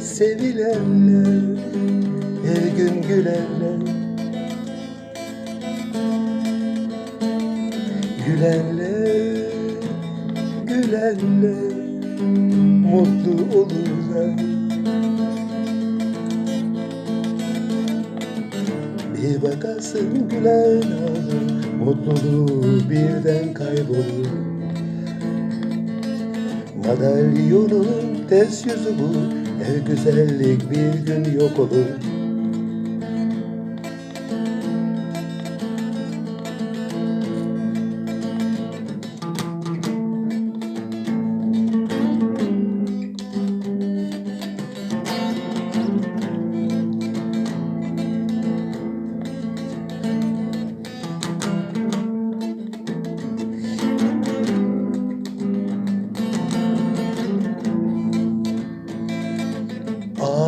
sevilenler her gün gülerler Gülenler, gülenler mutlu olurlar. Bir bakarsın gülen ağlar Mutluluğu birden kaybolur Madalyonun ters yüzü bu Her güzellik bir gün yok olur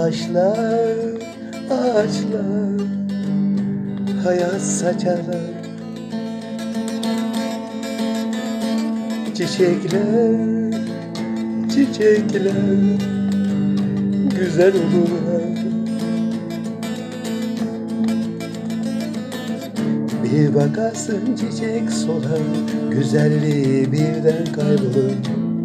Ağaçlar, ağaçlar Hayat saçarlar. Çiçekler, çiçekler Güzel olurlar. Bir bakarsın çiçek solar Güzelliği birden kaybolur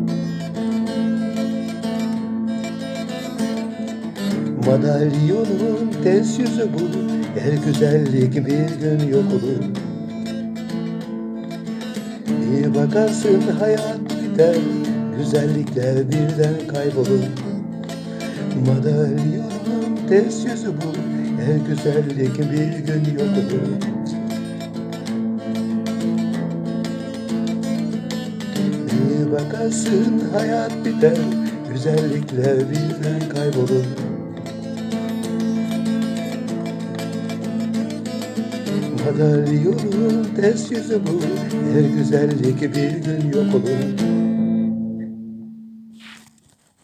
Madalyonun ters yüzü bu Her güzellik bir gün yok olur. Bir bakarsın hayat biter Güzellikler birden kaybolur. Madalyonun ters yüzü bu Her güzellik bir gün yok olur. Bir bakarsın hayat biter Güzellikler birden kaybolur Madalyonun ters yüzü bu. Her güzellik bir gün yok olur